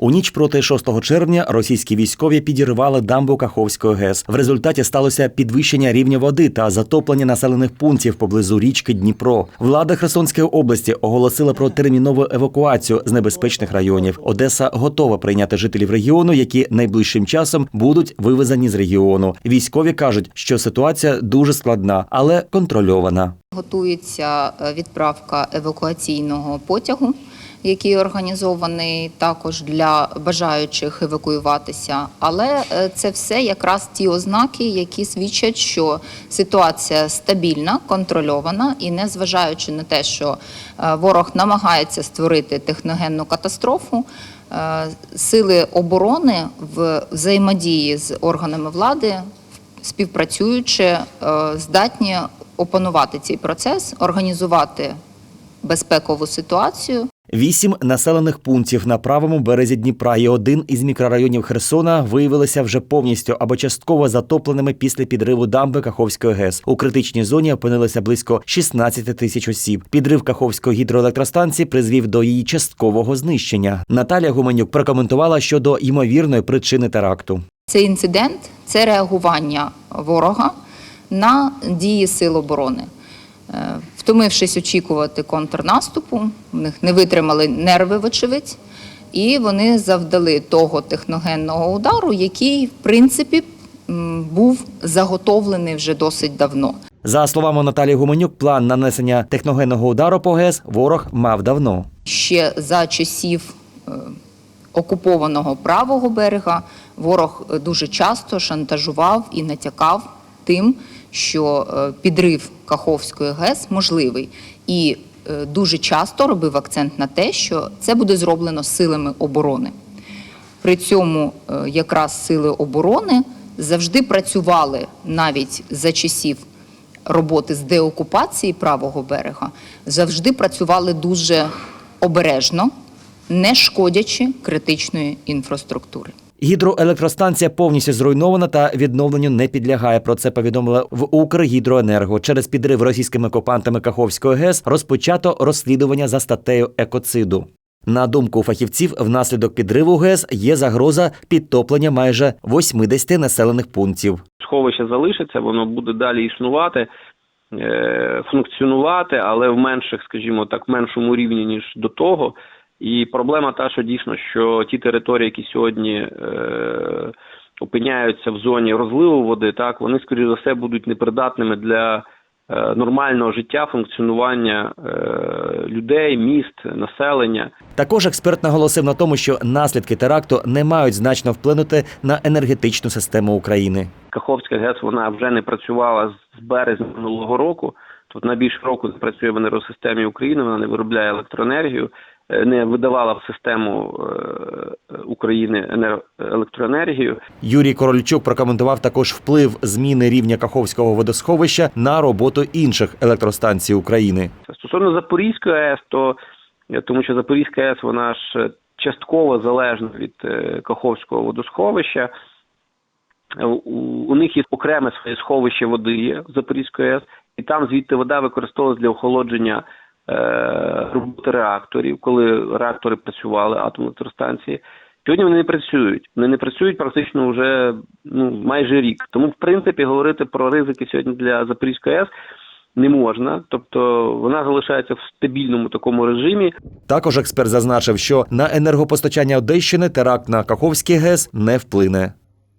У ніч проти 6 червня російські військові підірвали дамбу Каховської ГЕС. В результаті сталося підвищення рівня води та затоплення населених пунктів поблизу річки Дніпро. Влада Херсонської області оголосила про термінову евакуацію з небезпечних районів. Одеса готова прийняти жителів регіону, які найближчим часом будуть вивезені з регіону. Військові кажуть, що ситуація дуже складна, але контрольована. Готується е, відправка евакуаційного потягу, який організований також для бажаючих евакуюватися. Але е, це все якраз ті ознаки, які свідчать, що ситуація стабільна, контрольована, і незважаючи на те, що е, ворог намагається створити техногенну катастрофу. е, Сили оборони в взаємодії з органами влади співпрацюючи, здатні опанувати цей процес, організувати безпекову ситуацію. Вісім населених пунктів на правому березі Дніпра і один із мікрорайонів Херсона виявилися вже повністю або частково затопленими після підриву дамби Каховської ГЕС. У критичній зоні опинилося близько 16 тисяч осіб. Підрив Каховської гідроелектростанції призвів до її часткового знищення. Наталія Гуменюк прокоментувала щодо ймовірної причини теракту. Цей інцидент це реагування ворога на дії сил оборони. Е, Втомившись очікувати контрнаступу, в них не витримали нерви, вочевидь, і вони завдали того техногенного удару, який, в принципі, був заготовлений вже досить давно. За словами Наталії Гуменюк, план нанесення техногенного удару по ГЕС ворог мав давно. ще за часів е, окупованого правого берега ворог е, дуже часто шантажував і натякав тим, що підрив Каховської ГЕС можливий, і е, дуже часто робив акцент на те, що це буде зроблено силами оборони. При цьому е, якраз сили оборони завжди працювали навіть за часів роботи з деокупації правого берега, завжди працювали дуже обережно, не шкодячи критичної інфраструктури. Гідроелектростанція повністю зруйнована та відновленню не підлягає. Про це повідомили в Укргідроенерго. Через підрив російськими окупантами Каховської ГЕС розпочато розслідування за статтею екоциду. На думку фахівців, внаслідок підриву ГЕС є загроза підтоплення майже 80 населених пунктів. сховище залишиться, воно буде далі існувати, е, функціонувати, але в менших, скажімо так, меншому рівні ніж до того. І проблема та, що дійсно, що ті території, які сьогодні е, опиняються в зоні розливу води, так вони скоріш за все будуть непридатними для е, нормального життя, функціонування е, людей, міст, населення. Також експерт наголосив на тому, що наслідки теракту не мають значно вплинути на енергетичну систему України. Каховська ГЕС вона вже не працювала з березня минулого року. Тобто на більше року працює в енергосистемі України, вона не виробляє електроенергію, не видавала в систему е, України електроенергію. Юрій Корольчук прокоментував також вплив зміни рівня Каховського водосховища на роботу інших електростанцій України. Стосовно Запорізької АЕС, то е, тому що Запорізька АЕС вона ж е, частково залежна від Каховського водосховища. У, них є окреме своє сховище води в Запорізької АЕС, і там звідти вода використовувалась для охолодження роботи реакторів, коли реактори працювали атомні електростанції. Сьогодні вони не працюють. Вони не працюють практично вже ну майже рік. Тому, в принципі, говорити про ризики сьогодні для Запорізької АЕС не можна. Тобто вона залишається в стабільному такому режимі. Також експерт зазначив, що на енергопостачання Одещини теракт на Каховський ГЕС не вплине.